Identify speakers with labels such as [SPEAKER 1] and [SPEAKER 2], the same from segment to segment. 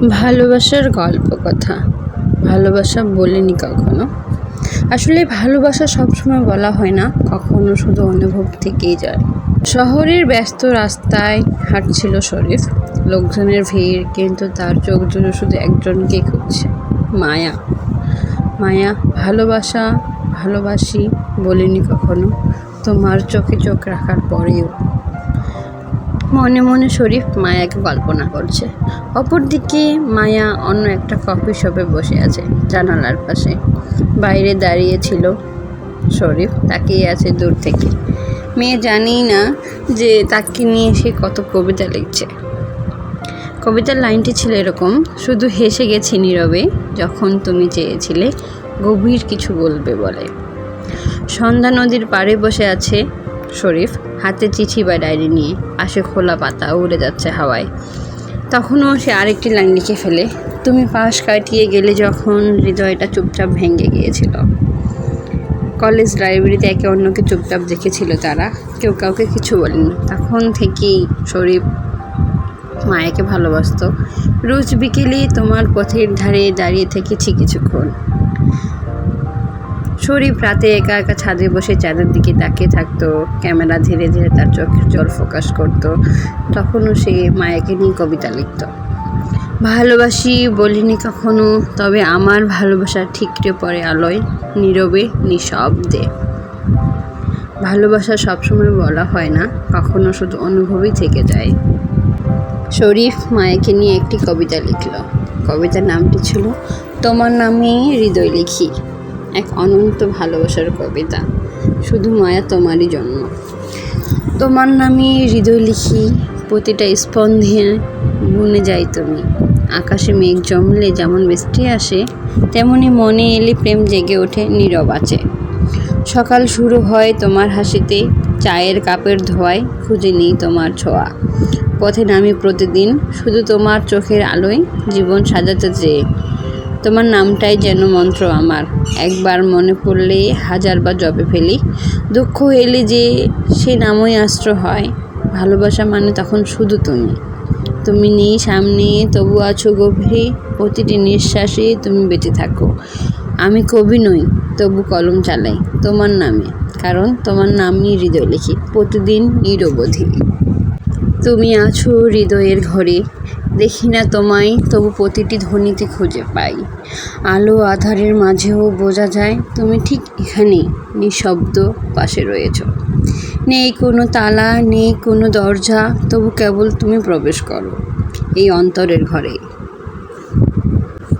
[SPEAKER 1] ভালোবাসার গল্প কথা। ভালোবাসা বলিনি কখনো। আসলে ভালোবাসা সবসময় বলা হয় না, কখনো শুধু অনুভব থেকেই যায়। শহরের ব্যস্ত রাস্তায় হাঁটছিল শরীফ। লোকজনের ভিড়, কিন্তু তার চোখ জুড়ে শুধু একজনকে খুঁজছে, মায়া। মায়া, ভালোবাসা, ভালোবাসি বলিনি কখনো। তোমার চোখে চোখ রাখার পরেও। মনে মনে শরীফ মায়াকে কল্পনা করছে। অপরদিকে মায়া অন্য একটা কফি শপে বসে আছে জানালার পাশে। বাইরে দাঁড়িয়ে ছিল শরীফ, তাকিয়ে আছে দূর থেকে। মেয়ে জানি না যে তাকে নিয়ে সে কত কবিতা লিখছে। কবিতার লাইনটি ছিল এরকম, শুধু হেসে গেছি নীরবে, যখন তুমি চেয়েছিলে গভীর কিছু বলবে বলে। সন্ধ্যা নদীর পাড়ে বসে আছে শরীফ হাতে চিঠি বা ডায়েরি নিয়ে আসে খোলা পাতা উড়ে যাচ্ছে হাওয়ায়। তখনও সে আরেকটি লাইন লিখে ফেলে, তুমি পাশ কাটিয়ে গেলে যখন হৃদয়টা চুপচাপ ভেঙে গিয়েছিল। কলেজ লাইব্রেরিতে একে অন্যকে চুপচাপ দেখেছিল তারা, কেউ কাউকে কিছু বলেনি। তখন থেকেই শরীফ মায়াকে ভালোবাসতো। রোজ বিকেলে তোমার পথের ধারে দাঁড়িয়ে থেকেছি কিছুক্ষণ। শরীফ রাতে একা একা ছাদে বসে চাঁদের দিকে তাকিয়ে থাকতো। ক্যামেরা ধীরে ধীরে তার চোখের জল ফোকাস করত। তখনও সে মায়াকে নিয়ে কবিতা লিখত। ভালোবাসি বলিনি কখনো, তবে আমার ভালোবাসা ঠিকরে পড়ে আলোয়, নীরবে, নিঃশব্দে। ভালোবাসা সবসময় বলা হয় না, কখনো শুধু অনুভবই থেকে যায়। শরীফ মায়াকে নিয়ে একটি কবিতা লিখল। কবিতার নামটি ছিল, তোমার নামে হৃদয় লিখি। এক অনন্ত ভালোবাসার কবিতা। শুধু মায়া তোমারই জন্য তোমার নামে হৃদয় লিখি, প্রতিটা স্পন্দে বুনে যাই তুমি। আকাশে মেঘ জমলে যেমন বৃষ্টি আসে, তেমনি মনে এলে প্রেম জেগে ওঠে নীরব আছে। সকাল শুরু হয় তোমার হাসিতে, চায়ের কাপের ধোয়ায় খুঁজে নিই তোমার ছোঁয়া। পথে নামি প্রতিদিন, শুধু তোমার চোখের আলোয় জীবন সাজাতে চেয়ে। তোমার নামটাই যেন মন্ত্র আমার। একবার মনে পড়লে হাজারবার জবে ফেলি। দুঃখ এলে যে সে নামই আশ্র হয়। ভালোবাসা মানে তখন শুধু তুমি। তুমি নেই সামনে, তবু আছো গভীরে। প্রতিটি নিঃশ্বাসে তুমি বেঁচে থাকো। আমি কবি নই, তবু কলম চালাই তোমার নামে। কারণ তোমার নামই হৃদয় লিখি, প্রতিদিন নিরবধি। তুমি আছো হৃদয়ের ঘরে। দেখি না তোমায়, তবু প্রতিটি ধ্বনিতে খুঁজে পাই। আলো আধারের মাঝেও বোঝা যায় তুমি ঠিক এখানেই, নিঃশব্দ পাশে রয়েছ। নেই কোনো তালা, নেই কোনো দরজা, তবু কেবল তুমি প্রবেশ করো, এই অন্তরের ঘরে।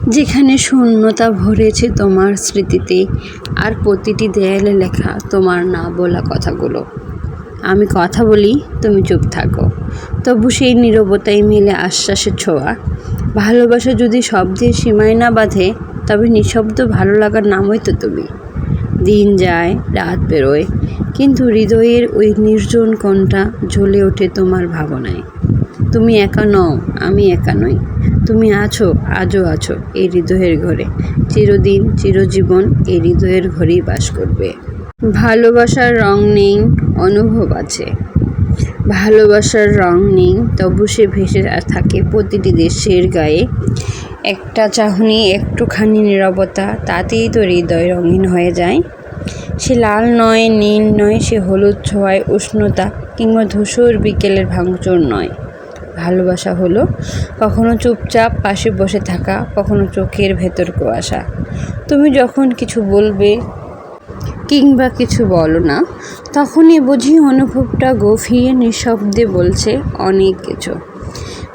[SPEAKER 1] যেখানে শূন্যতা ভরেছে তোমার স্মৃতিতে, আর প্রতিটি দেয়ালে লেখা তোমার না বলা কথাগুলো। আমি কথা বলি, তুমি চুপ থাকো। তবু সেই নীরবতায় মিলে আশ্বাসের ছোঁয়া। ভালোবাসা যদি শব্দের সীমায় না বাঁধে, তবে নিঃশব্দ ভালো লাগার নামই তো তুমি। দিন যায়, রাত বেরোয়, কিন্তু হৃদয়ের ওই নির্জন কোণটা ঝলে ওঠে তোমার ভাবনায়। তুমি একা নও, আমি একা নই। তুমি আছো, আজও আছো এই হৃদয়ের ঘরে। চিরদিন, চিরজীবন এই হৃদয়ের ঘরেই বাস করবে। ভালোবাসার রং নেই, অনুভব আছে। ভালোবাসার রং নেই, তবু সে ভেসে থাকে প্রতিটি দেশের গায়ে। একটা চাহনি, একটুখানি নীরবতা, তাতেই তো হৃদয় রঙিন হয়ে যায়। সে লাল নয়, নীল নয়, সে হলুদ ছোঁয়ায় উষ্ণতা কিংবা ধূসর বিকেলের ভাঙচুর নয়। ভালোবাসা হলো কখনো চুপচাপ পাশে বসে থাকা, কখনো চোখের ভেতর কুয়াশা। তুমি যখন কিছু বলবে কিংবা কিছু বলো না, তখনই বুঝি অনুভবটা গভীর নিঃশব্দে বলছে অনেক কিছু।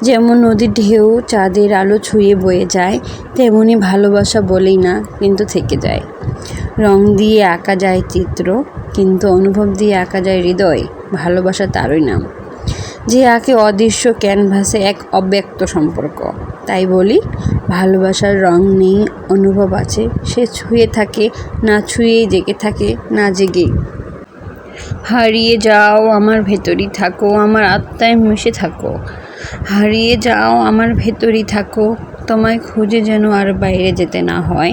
[SPEAKER 1] যেমন নদীর ঢেউ, চাঁদের আলো ছুঁয়ে বয়ে যায়, তেমনি ভালোবাসা বলেই না কিন্তু থেকে যায়। রং দিয়ে আঁকা যায় চিত্র, কিন্তু অনুভব দিয়ে আঁকা যায় হৃদয়, ভালোবাসা তারই নাম। যে আঁকে অদৃশ্য ক্যানভাসে এক অব্যক্ত সম্পর্ক, তাই বলি ভালোবাসার রং নেই, অনুভব আছে। সে ছুঁয়ে থাকে, না ছুঁয়েই জেগে থাকে, না জেগে হারিয়ে যাও আমার ভেতরই থাকো, আমার আত্মায় মিশে থাকো। হারিয়ে যাও আমার ভেতরই থাকো, তোমায় খুঁজে যেন আর বাইরে যেতে না হয়।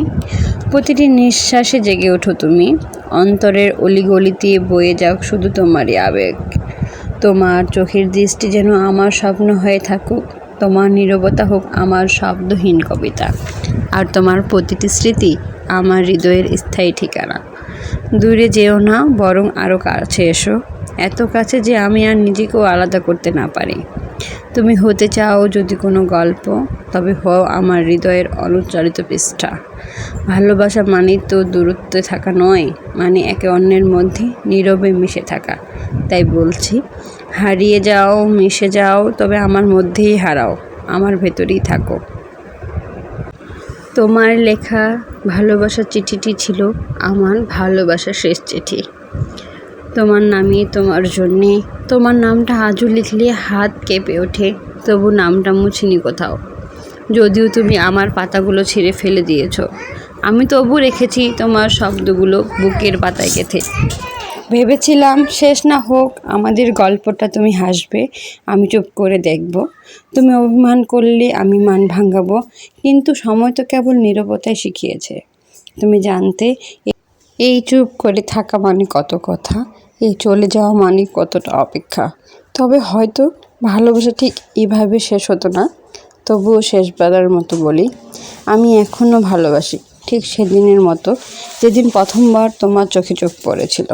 [SPEAKER 1] প্রতিটি নিঃশ্বাসে জেগে ওঠো তুমি, অন্তরের অলিগলিতে বয়ে যাও শুধু তোমারই আবেগ। তোমার চোখের দৃষ্টি যেন আমার স্বপ্ন হয়ে থাকুক। তোমার নীরবতা হোক আমার শব্দহীন কবিতা। আর তোমার প্রতিটি স্মৃতি আমার হৃদয়ের স্থায়ী ঠিকানা। দূরে যেও না, বরং আরও কাছে এসো। এত কাছে যে আমি আর নিজেকেও আলাদা করতে না পারি। তুমি হতে চাও যদি কোনো গল্প, তবে হও আমার হৃদয়ের অনুচ্চারিত পৃষ্ঠা। ভালোবাসা মানে তো দূরত্বে থাকা নয় মানে একে অন্যের মধ্যে নীরবে মিশে থাকা। তাই বলছি হারিয়ে যাও, মিশে যাও, তবে আমার মধ্যেই হারাও, আমার ভেতরেই থাকো। তোমার লেখা ভালোবাসার চিঠিটি ছিল আমার ভালোবাসার শেষ চিঠি। তোমার নামে, তোমার জন্যে, তোমার নামটা আজও লিখলে হাত কেঁপে ওঠে, তবু নামটা মুছিনি কোথাও। যদিও তুমি আমার পাতাগুলো ছিঁড়ে ফেলে দিয়েছ, আমি তবু রেখেছি তোমার শব্দগুলো বুকের পাতায় গেঁথে। ভেবেছিলাম শেষ না হোক, আমাদের গল্পটা তুমি হাসবে, আমি চুপ করে দেখব। তুমি অভিমান করলে আমি মান ভাঙাবো, কিন্তু সময় তো কেবল নীরবতায় শিখিয়েছে। তুমি জানতে এই চুপ করে থাকা মানে কত কথা? এই চলে যাওয়া মানে কতটা অপেক্ষা? তবে হয়তো ভালোবাসা ঠিক এভাবে শেষ হতো না, তবুও শেষবারের মতো বলি, আমি এখনও ভালোবাসি, ঠিক সেদিনের মতো, যেদিন প্রথমবার তোমার চোখে চোখ পড়েছিল।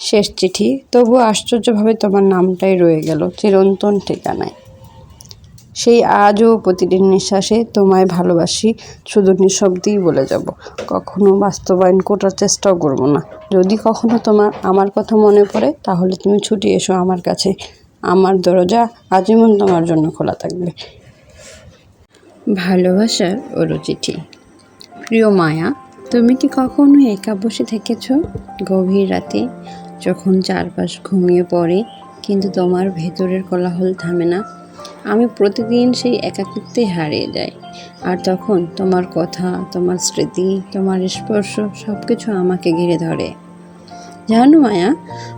[SPEAKER 1] শেষ চিঠি। তবুও আশ্চর্যভাবে তোমার নামটাই রয়ে গেল চিরন্তন ঠিকানায়। সেই আজও প্রতিদিন নিঃশ্বাসে তোমায় ভালোবাসি, শুধু নিঃশব্দেই বলে যাব। কখনো বাস্তবায়ন করার চেষ্টাও করব না। যদি কখনো তোমার, আমার কথা মনে পড়ে, তাহলে তুমি ছুটি এসো আমার কাছে। আমার দরজা আজীবন তোমার জন্য খোলা থাকবে। ভালোবাসার ওরও চিঠি প্রিয় মায়া, তুমি কি কখনো একা বসে থেকেছ? গভীর রাতে যখন চারপাশ ঘুমিয়ে পড়ে, কিন্তু তোমার ভেতরের কোলাহল থামে না। আমি প্রতিদিন সেই একাকিত্বে হারিয়ে যাই। আর তখন তোমার কথা, তোমার স্মৃতি, তোমার স্পর্শ সব কিছু আমাকে ঘিরে ধরে। জানো মায়া,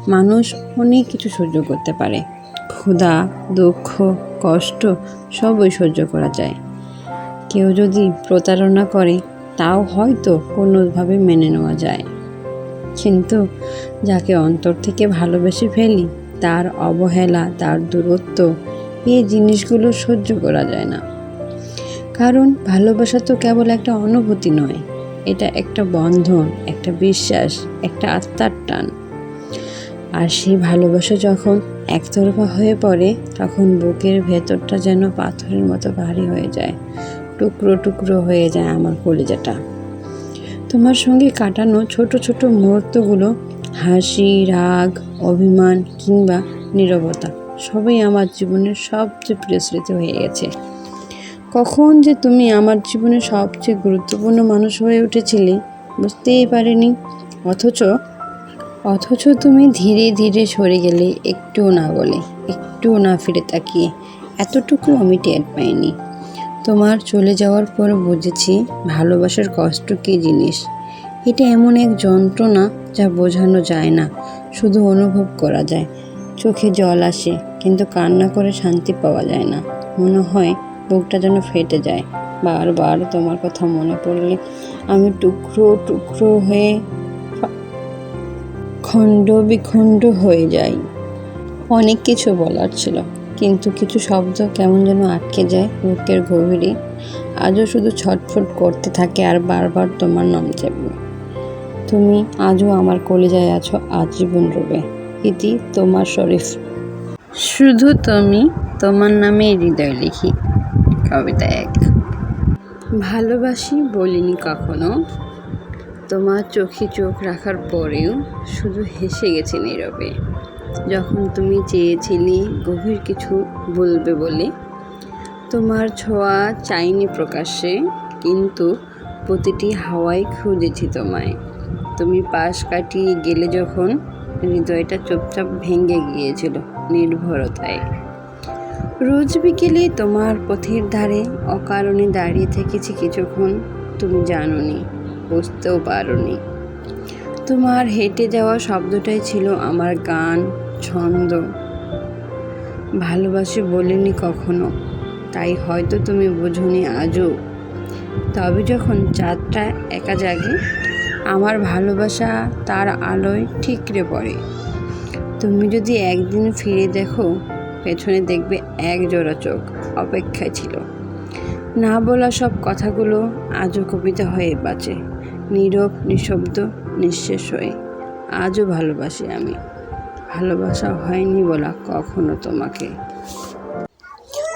[SPEAKER 1] মানুষ অনেক কিছু সহ্য করতে পারে। ক্ষুধা, দুঃখ, কষ্ট সবই সহ্য করা যায়। কেউ যদি প্রতারণা করে, তাও হয়তো কোনোভাবে মেনে নেওয়া যায়। কিন্তু যাকে অন্তর থেকে ভালোবেসে ফেলি, তার অবহেলা, তার দূরত্ব এই জিনিসগুলো সহ্য করা যায় না। কারণ ভালোবাসা তো কেবল একটা অনুভূতি নয়, এটা একটা বন্ধন, একটা বিশ্বাস, একটা আত্মার টান। আর সেই ভালোবাসা যখন একতরফা হয়ে পড়ে, তখন বুকের ভেতরটা যেন পাথরের মতো ভারী হয়ে যায়, টুকরো টুকরো হয়ে যায় আমার কলিজাটা। তোমার সঙ্গে কাটানো ছোট ছোট মুহূর্তগুলো, হাসি, রাগ, অভিমান কিংবা নীরবতা, সবই আমার জীবনের সবচেয়ে প্রিয় স্মৃতি হয়ে গেছে। কখন যে তুমি আমার জীবনে সবচেয়ে গুরুত্বপূর্ণ মানুষ হয়ে উঠেছিলে বুঝতেই পারিনি, অথচ অথচ তুমি ধীরে ধীরে সরে গেলে একটুও না বলে একটুও না ফিরে তাকিয়ে, এতটুকু আমি টের পাইনি। তোমার চলে যাওয়ার পর বুঝেছি ভালোবাসার কষ্ট কী জিনিস। এটা এমন এক যন্ত্রণা যা বোঝানো যায় না, শুধু অনুভব করা যায়। চোখে জল আসে, কিন্তু কান্না করে শান্তি পাওয়া যায় না। মনে হয় বুকটা যেন ফেটে যায়। বারবার তোমার কথা মনে পড়লে আমি টুকরো টুকরো হয়ে খণ্ড বিখণ্ড হয়ে যাই। অনেক কিছু বলার ছিল। কিন্তু কিছু শব্দ কেমন যেন আটকে যায় বুকের গভীরে। আজও শুধু ছটফট করতে থাকে আর বারবার তোমার নাম চাইবে তুমি আজও আমার কলিজায় আছো, আজীবন রূপে ইতি তোমার শরীফ। শুধু তুমি তোমার নামে হৃদয় লিখি। কবিতা এক। ভালোবাসি বলিনি কখনো। তোমার চোখে চোখ রাখার পরেও শুধু হেসে গেছে নীরবে। যখন তুমি চেয়েছিলে গভীর কিছু বলবে বলে, তোমার ছোঁয়া চাইনি প্রকাশ্যে কিন্তু প্রতিটি হাওয়ায় খুঁজেছি তোমায়। তুমি পাশ কাটিয়ে গেলে যখন হৃদয়টা চুপচাপ ভেঙে গিয়েছিল নির্ভরতায়। রোজ বিকেলে তোমার পথের ধারে অকারণে দাঁড়িয়ে থেকেছি কিছুক্ষণ, তুমি জানোনি, বুঝতেও পারোনি। তোমার হেঁটে যাওয়া শব্দটাই ছিল আমার গান, ছন্দ। ভালোবাসি বলিনি কখনো, তাই হয়তো তুমি বোঝনি আজও। তবে যখন চাঁদটা একা জাগে, আমার ভালোবাসা তার আলোয় ঠিকরে পড়ে। তুমি যদি একদিন ফিরে দেখো, পেছনে দেখবে এক জোড়া চোখ অপেক্ষায় ছিল। না বলা সব কথাগুলো আজও কবিতা হয়ে বাঁচে। নীরব, নিঃশব্দ নিঃশেষ হয়ে আজও ভালোবাসি আমি। ভালোবাসা হয়নি বলা কখনো তোমাকে।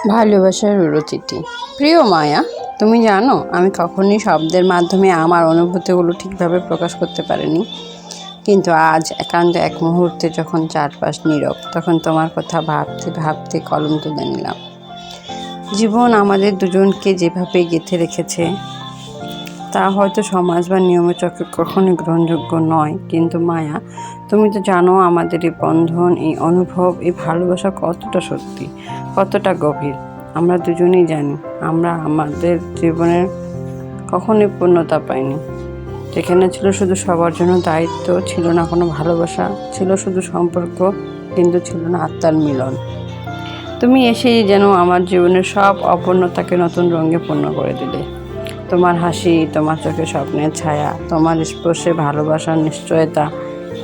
[SPEAKER 1] ভালোবাসার রচিটি প্রিয় মায়া, তুমি জানো, আমি কখনোই শব্দের মাধ্যমে আমার অনুভূতিগুলো ঠিকভাবে প্রকাশ করতে পারিনি। কিন্তু আজ একান্ত এক মুহূর্তে যখন চারপাশ নীরব, তখন তোমার কথা ভাবতে ভাবতে কলম তুলে নিলাম। জীবন আমাদের দুজনকে যেভাবে গেঁথে রেখেছে তা হয়তো সমাজ বা নিয়মের চক্রে কখনোই গ্রহণযোগ্য নয়। কিন্তু মায়া, তুমি তো জানো আমাদের এই বন্ধন, এই অনুভব, এই ভালোবাসা কতটা সত্যি, কতটা গভীর। আমরা দুজনেই জানি, আমরা আমাদের জীবনের কখনোই পূর্ণতা পাইনি। যেখানে ছিল শুধু সবার জন্য দায়িত্ব, ছিল না কোনো ভালোবাসা, ছিল শুধু সম্পর্ক, কিন্তু ছিল না আত্মার মিলন। তুমি এসেই যেন আমার জীবনের সব অপূর্ণতাকে নতুন রঙে পূর্ণ করে দিলে। তোমার হাসি, তোমার চোখে স্বপ্নের ছায়া, তোমার স্পর্শে ভালোবাসার নিশ্চয়তা,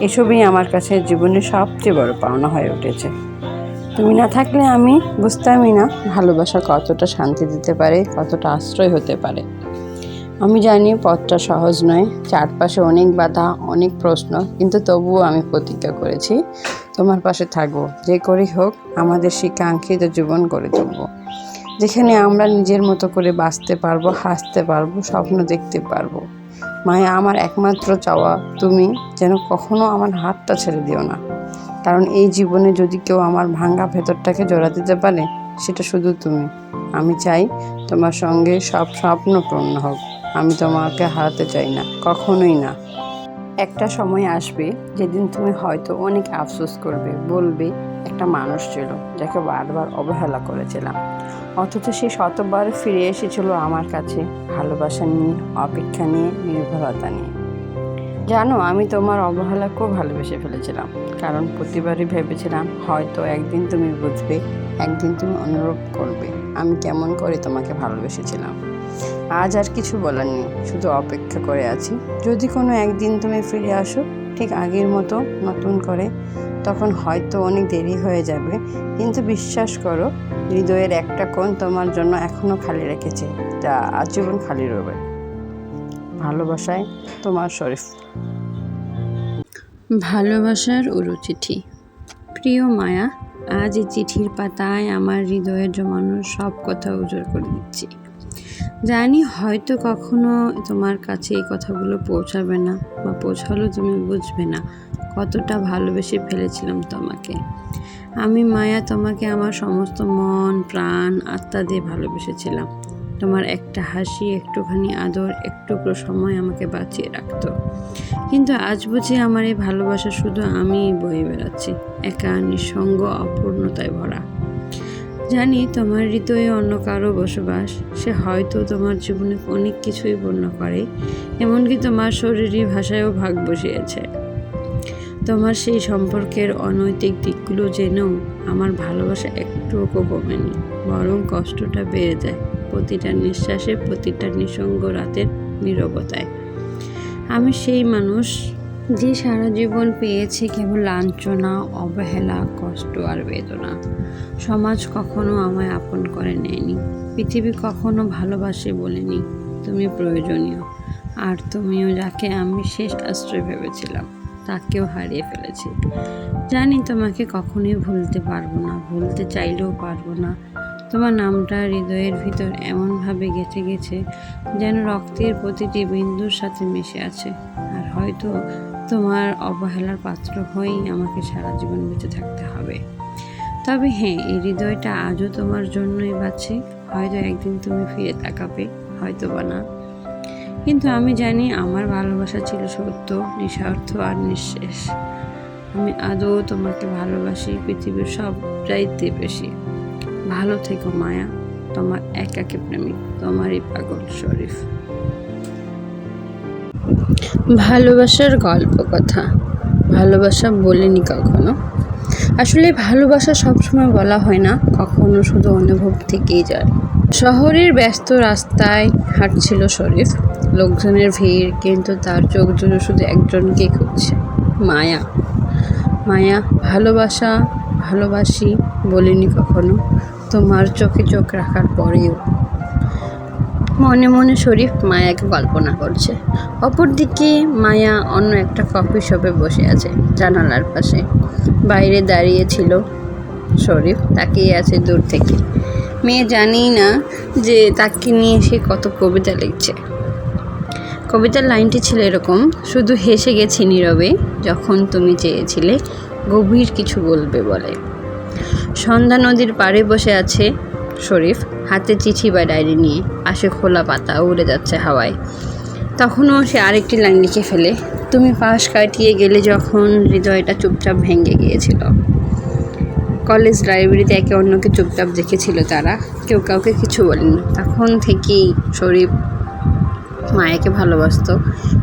[SPEAKER 1] এসবই আমার কাছে জীবনের সবচেয়ে বড় পাওনা হয়ে উঠেছে। তুমি না থাকলে আমি বুঝতামই না ভালোবাসা কতটা শান্তি দিতে পারে, কতটা আশ্রয় হতে পারে। আমি জানি পথটা সহজ নয়, চারপাশে অনেক বাধা, অনেক প্রশ্ন, কিন্তু তবুও আমি প্রতিজ্ঞা করেছি, তোমার পাশে থাকব, যে করেই হোক, আমাদের সেই কাঙ্ক্ষিত জীবন করে তুলব। যেখানে আমরা নিজের মতো করে বাঁচতে পারব, হাসতে পারব, স্বপ্ন দেখতে পারব। মায়া আমার একমাত্র চাওয়া, তুমি যেন কখনো আমার হাতটা ছেড়ে দিও না। কারণ এই জীবনে যদি কেউ আমার ভাঙ্গা ভেতরটাকে জোড়া দিতে পারে, সেটা শুধু তুমি। আমি চাই তোমার সঙ্গে সব স্বপ্ন পূর্ণ হোক। আমি তোমাকে হারাতে চাই না, কখনোই না। একটা সময় আসবে যেদিন তুমি হয়তো অনেক আফসোস করবে, বলবে একটা মানুষ ছিল যাকে বারবার অবহেলা করেছিলাম। অথচ সে শতবার ফিরে এসেছিল আমার কাছে, ভালোবাসা নিয়ে, অপেক্ষা নিয়ে, নির্ভরতা নিয়ে। জানো, আমি তোমার অবহেলাকেও ভালোবেসে ফেলেছিলাম। কারণ প্রতিবারই ভেবেছিলাম, হয়তো একদিন তুমি বুঝবে, একদিন তুমি অনুরোধ করবে, আমি কেমন করে তোমাকে ভালোবেসেছিলাম। আজ আর কিছু বলার নেই, শুধু অপেক্ষা করে আছি। যদি কোনো একদিন তুমি ফিরে আসো, ঠিক আগের মতো, নতুন করে, তখন হয়তো অনেক দেরি হয়ে যাবে। কিন্তু বিশ্বাস করো, হৃদয়ের একটা কোণ তোমার জন্য এখনও খালি রেখেছে, যা আজীবন খালি রবে ভালোবাসায় তোমার শরীফ। ভালোবাসার উরু চিঠি প্রিয় মায়া, আজ এই চিঠির পাতায় আমার হৃদয়ে জমানো সব কথা উজোর করে দিচ্ছি। জানি হয়তো কখনো তোমার কাছে এই কথাগুলো পৌঁছাবে না বা পৌঁছালেও তুমি বুঝবে না। কতটা ভালোবেসে ফেলেছিলাম তোমাকে। আমি মায়া তোমাকে আমার সমস্ত মন, প্রাণ, আত্মা দিয়ে ভালোবেসেছিলাম। তোমার একটা হাসি, একটুখানি আদর, একটুকরো সময় আমাকে বাঁচিয়ে রাখতো। কিন্তু আজ বুঝি আমার এই ভালোবাসা শুধু আমিই বয়ে বেড়াচ্ছি। একা, নিঃসঙ্গ, অপূর্ণতায় ভরা। জানি তোমার হৃদয়ে অন্য কারও বসবাস। সে হয়তো তোমার জীবনে অনেক কিছুই পূর্ণ করে, এমনকি তোমার শরীরী ভাষায়ও ভাগ বসিয়েছে। তোমার সেই সম্পর্কের অনৈতিক দিকগুলো জেনেও আমার ভালোবাসা একটুও কমেনি, বরং কষ্টটা বেড়ে যায় প্রতিটা নিঃশ্বাসে, প্রতিটা নিঃসঙ্গ রাতের নীরবতায়। আমি সেই মানুষ যে সারা জীবন পেয়েছে কেবল লাঞ্ছনা, অবহেলা, কষ্ট আর বেদনা। সমাজ কখনো আমায় আপন করে নেয়নি। পৃথিবী কখনো ভালোবাসে বলেনি, তুমি প্রয়োজনীয়। আর তুমিও যাকে আমি শেষ আশ্রয় ভেবেছিলাম, তাকেও হারিয়ে ফেলেছি। জানি তোমাকে কখনোই ভুলতে পারব না, ভুলতে চাইলেও পারব না। তোমার নামটা হৃদয়ের ভিতর এমনভাবে গেঁথে গেছে যেন রক্তের প্রতিটি বিন্দুর সাথে মিশে আছে। আর হয়তো তোমার অবহেলার পাত্র হয়েই আমাকে সারা জীবন বেঁচে থাকতে হবে। তবে হ্যাঁ এই হৃদয়টা আজও তোমার জন্যই বাঁচে। হয়তো একদিন তুমি ফিরে তাকাবে হয়তো বা না। কিন্তু আমি জানি আমার ভালোবাসা ছিল সত্য, নিঃস্বার্থ আর নিঃশেষ। আমি আদৌ তোমাকে ভালোবাসি পৃথিবীর সব চাইতে বেশি। ভালো থেকো মায়া, তোমার একাকে প্রেমিক, তোমারই পাগল শরীফ। ভালোবাসার গল্প কথা। ভালোবাসা বলিনি কখনো। আসলে ভালোবাসা সবসময় বলা হয় না, কখনো শুধু অনুভব থেকেই যায়। শহরের ব্যস্ত রাস্তায় হাঁটছিল শরীফ। লোকজনের ভিড়, কিন্তু তার চোখ জুড়ে শুধু একজনকেই খুঁজছে, মায়া। মায়া, ভালোবাসা, ভালোবাসি বলিনি কখনো। তোমার চোখে চোখ রাখার পরেও। মনে মনে শরীফ মায়াকে কল্পনা করছে। অপরদিকে মায়া অন্য একটা কফি শপে বসে আছে জানালার পাশে। বাইরে দাঁড়িয়ে ছিল শরীফ, তাকিয়ে আছে দূর থেকে। মেয়ে জানি না যে তাকে নিয়ে সে কত কবিতা লিখছে। কবিতার লাইনটি ছিল এরকম, শুধু হেসে গেছি নীরবে, যখন তুমি চেয়েছিলে গভীর কিছু বলবে বলে। সন্ধ্যা নদীর পাড়ে বসে আছে শরীফ, হাতে চিঠি বা ডায়েরি নিয়ে। পাশে খোলা পাতা, উড়ে যাচ্ছে হাওয়ায়। তখনও সে আরেকটি লাইন লিখে ফেলে, তুমি পাশ কাটিয়ে গেলে যখন হৃদয়টা চুপচাপ ভেঙে গিয়েছিল। কলেজ লাইব্রেরিতে একে অন্যকে চুপচাপ দেখেছিল তারা। কেউ কাউকে কিছু বলেনি। তখন থেকেই শরীফ মায়াকে ভালোবাসত।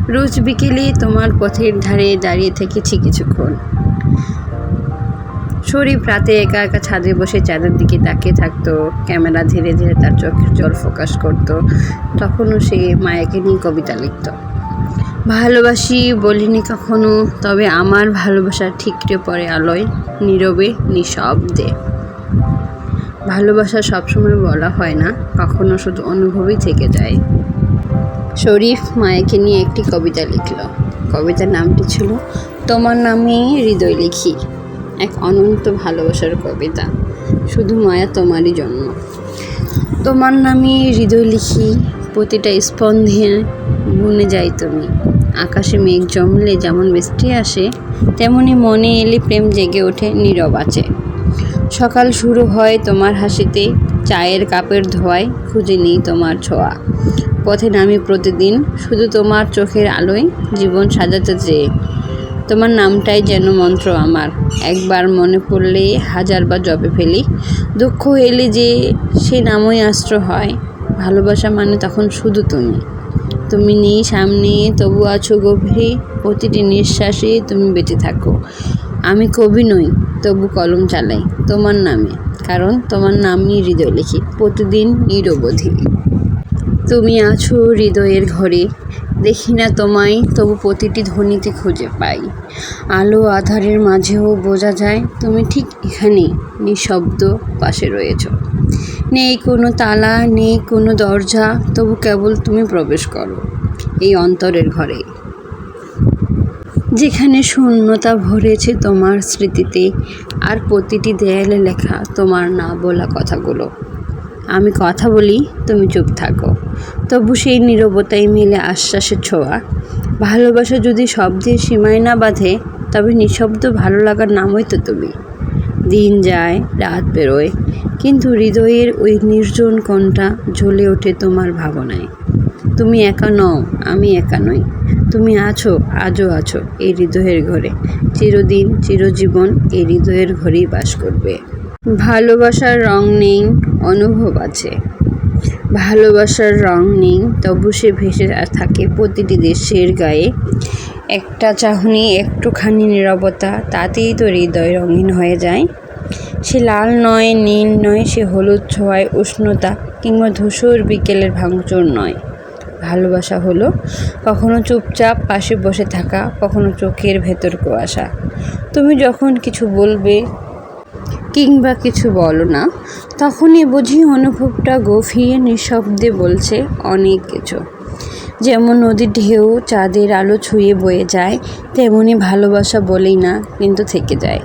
[SPEAKER 1] রোজ বিকেলে তোমার পথের ধারে দাঁড়িয়ে থেকেছি কিছুক্ষণ শরীফ রাতে একা একা ছাদে বসে চাঁদের দিকে তাকিয়ে থাকতো। ক্যামেরা ধীরে ধীরে তার চোখের জল ফোকাস করতো। তখনও সে মায়াকে নিয়ে কবিতা লিখত। ভালোবাসি বলিনি কখনো, তবে আমার ভালোবাসা ঠিকরে পড়ে আলোয়, নীরবে, নিঃশব্দে। ভালোবাসা সবসময় বলা হয় না, কখনো শুধু অনুভবই থেকে যায়। শরীফ মায়াকে নিয়ে একটি কবিতা লিখল। কবিতার নামটি ছিল, তোমার নামে হৃদয় লিখি। এক অনন্ত ভালোবাসার কবিতা। শুধু মায়া তোমারই জন্য তোমার নামে হৃদয় লিখি, প্রতিটা স্পন্দে গুনে যাই তুমি। আকাশে মেঘ জমলে যেমন বৃষ্টি আসে, তেমনি মনে এলে প্রেম জেগে ওঠে নীরব আছে। সকাল শুরু হয় তোমার হাসিতে, চায়ের কাপের ধোয়ায় খুঁজে নিই তোমার ছোঁয়া। পথে নামি প্রতিদিন, শুধু তোমার চোখের আলোয় জীবন সাজাতে চেয়ে। তোমার নামটাই যেন মন্ত্র আমার। একবার মনে পড়লে হাজারবার জপে ফেলি। দুঃখ এলে যে সে নামই অস্ত্র হয়। ভালোবাসা মানে তখন শুধু তুমি। তুমি নেই সামনে, তবু আছো গভীরে। প্রতিটি নিঃশ্বাসে তুমি বেঁচে থাকো। আমি কবি নই, তবু কলম চালাই তোমার নামে। কারণ তোমার নামই হৃদয় লিখি, প্রতিদিন নিরবধি। তুমি আছো হৃদয়ের ঘরে। দেখি না তোমায়, তবু প্রতিটি ধ্বনিতে খুঁজে পাই। আলো আধারের মাঝেও বোঝা যায় তুমি ঠিক এখানেই, নিঃশব্দ পাশে রয়েছ। নেই কোনো তালা, নেই কোনো দরজা, তবু কেবল তুমি প্রবেশ করো, এই অন্তরের ঘরে। যেখানে শূন্যতা ভরেছে তোমার স্মৃতিতে, আর প্রতিটি দেয়ালে লেখা তোমার না বলা কথাগুলো। আমি কথা বলি, তুমি চুপ থাকো। তবু সেই নীরবতাই মিলে আশ্বাসের ছোঁয়া। ভালোবাসা যদি শব্দের সীমায় না বাঁধে, তবে নিঃশব্দ ভালো লাগার নামই তো তুমি। দিন যায়, রাত বেরোয়, কিন্তু হৃদয়ের ওই নির্জন কোণটা জ্বলে ওঠে তোমার ভাবনায়। তুমি একা নও, আমি একা নই। তুমি আছো, আজও আছো এই হৃদয়ের ঘরে। চিরদিন, চিরজীবন এই হৃদয়ের ঘরেই বাস করবে। ভালোবাসার রং নেই, অনুভব আছে। ভালোবাসার রং নেই, তবু সে ভেসে থাকে প্রতিটি দেশের গায়ে। একটা চাহনি, একটুখানি নীরবতা, তাতেই তো হৃদয় রঙিন হয়ে যায়। সে লাল নয়, নীল নয়, সে হলুদ ছোঁয়ায় উষ্ণতা কিংবা ধূসর বিকেলের ভাঙচুর নয়। ভালোবাসা হলো কখনো চুপচাপ পাশে বসে থাকা, কখনো চোখের ভেতর কুয়াশা। তুমি যখন কিছু বলবে কিংবা কিছু বলো না, তখনই বুঝি অনুভবটা গভীর নিঃশব্দে বলছে অনেক কিছু। যেমন নদীর ঢেউ চাঁদের আলো ছুঁয়ে বয়ে যায়, তেমনি ভালোবাসা বলেই না কিন্তু থেকে যায়।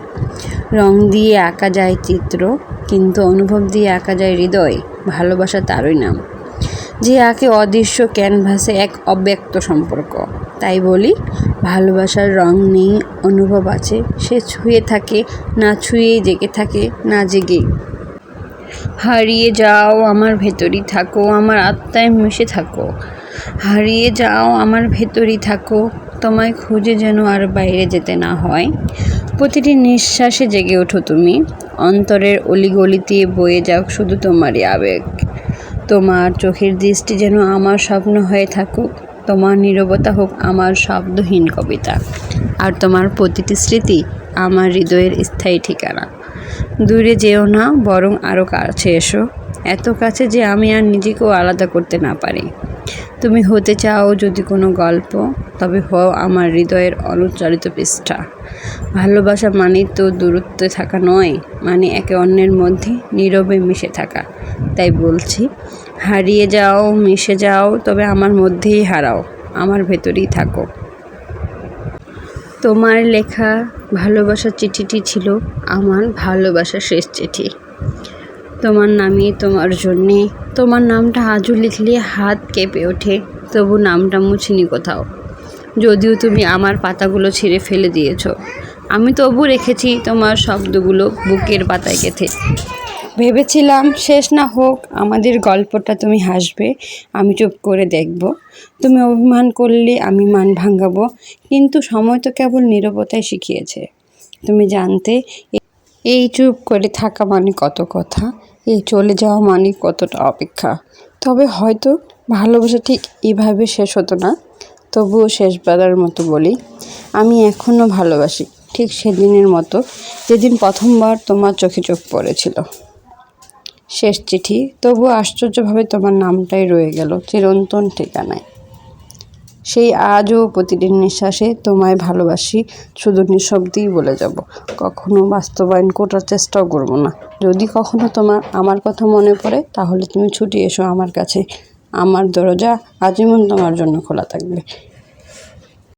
[SPEAKER 1] রং দিয়ে আঁকা যায় চিত্র, কিন্তু অনুভব দিয়ে আঁকা যায় হৃদয়, ভালোবাসা তারই নাম। যে আঁকে অদৃশ্য ক্যানভাসে এক অব্যক্ত সম্পর্ক। তাই বলি, ভালোবাসার রং নেই, অনুভব আছে। সে ছুঁয়ে থাকে, না ছুঁয়েই জেগে থাকে, না জেগে। হারিয়ে যাও আমার ভেতরই থাকো, আমার আত্মায় মিশে থাকো। হারিয়ে যাও আমার ভেতরই থাকো, তোমায় খুঁজে যেন আর বাইরে যেতে না হয়। প্রতিটি নিঃশ্বাসে জেগে ওঠো তুমি, অন্তরের অলিগলিতে বয়ে যাও শুধু তোমারই আবেগ। তোমার চোখের দৃষ্টি যেন আমার স্বপ্ন হয়ে থাকুক। তোমার নীরবতা হোক আমার শব্দহীন কবিতা, আর তোমার প্রতিটি স্মৃতি আমার হৃদয়ের স্থায়ী ঠিকানা। দূরে যেও না, বরং আরও কাছে এসো, এত কাছে যে আমি আর নিজেকেও আলাদা করতে না পারি। তুমি হতে চাও যদি কোনো গল্প, তবে হও আমার হৃদয়ের অনুচ্চারিত পৃষ্ঠা। ভালোবাসা মানে তো দূরত্বে থাকা নয় মানে একে অন্যের মধ্যে নীরবে মিশে থাকা, তাই বলছি হারিয়ে যাও, মিশে যাও, তবে আমার মধ্যেই হারাও, আমার ভেতরেই থাকো। তোমার লেখা ভালোবাসার চিঠিটি ছিল আমার ভালোবাসার শেষ চিঠি। তোমার নামে তোমার জন্যে, তোমার নামটা আজও লিখলে হাত কেঁপে ওঠে, তবু নামটা মুছিনি কোথাও। যদিও তুমি আমার পাতাগুলো ছিঁড়ে ফেলে দিয়েছ, আমি তবু রেখেছি তোমার শব্দগুলো বুকের পাতায় গেঁথে। ভেবেছিলাম শেষ না হোক, আমাদের গল্পটা তুমি হাসবে, আমি চুপ করে দেখব। তুমি অভিমান করলে আমি মান ভাঙাবো, কিন্তু সময় তো কেবল নীরবতায় শিখিয়েছে। তুমি জানতে এই চুপ করে থাকা মানে কত কথা, এই চলে যাওয়া মানে কতটা অপেক্ষা। তবে হয়তো ভালোবাসা ঠিক এভাবে শেষ হতো না, তবুও শেষবারের মতো বলি, আমি এখনও ভালোবাসি, ঠিক সেদিনের মতো, যেদিন প্রথমবার তোমার চোখে চোখ পড়েছিল। শেষ চিঠি। তবু আশ্চর্যভাবে তোমার নামটাই রয়ে গেল, চিরন্তন ঠিকানায়। সেই আজও প্রতিদিন নিঃশ্বাসে তোমায় ভালোবাসি, শুধু নিঃশব্দেই বলে যাব। কখনো বাস্তবায়ন করার চেষ্টাও করব না। যদি কখনো তোমার, আমার কথা মনে পড়ে, তাহলে তুমি ছুটি এসো আমার কাছে। আমার দরজা আজীবন তোমার জন্য খোলা থাকবে।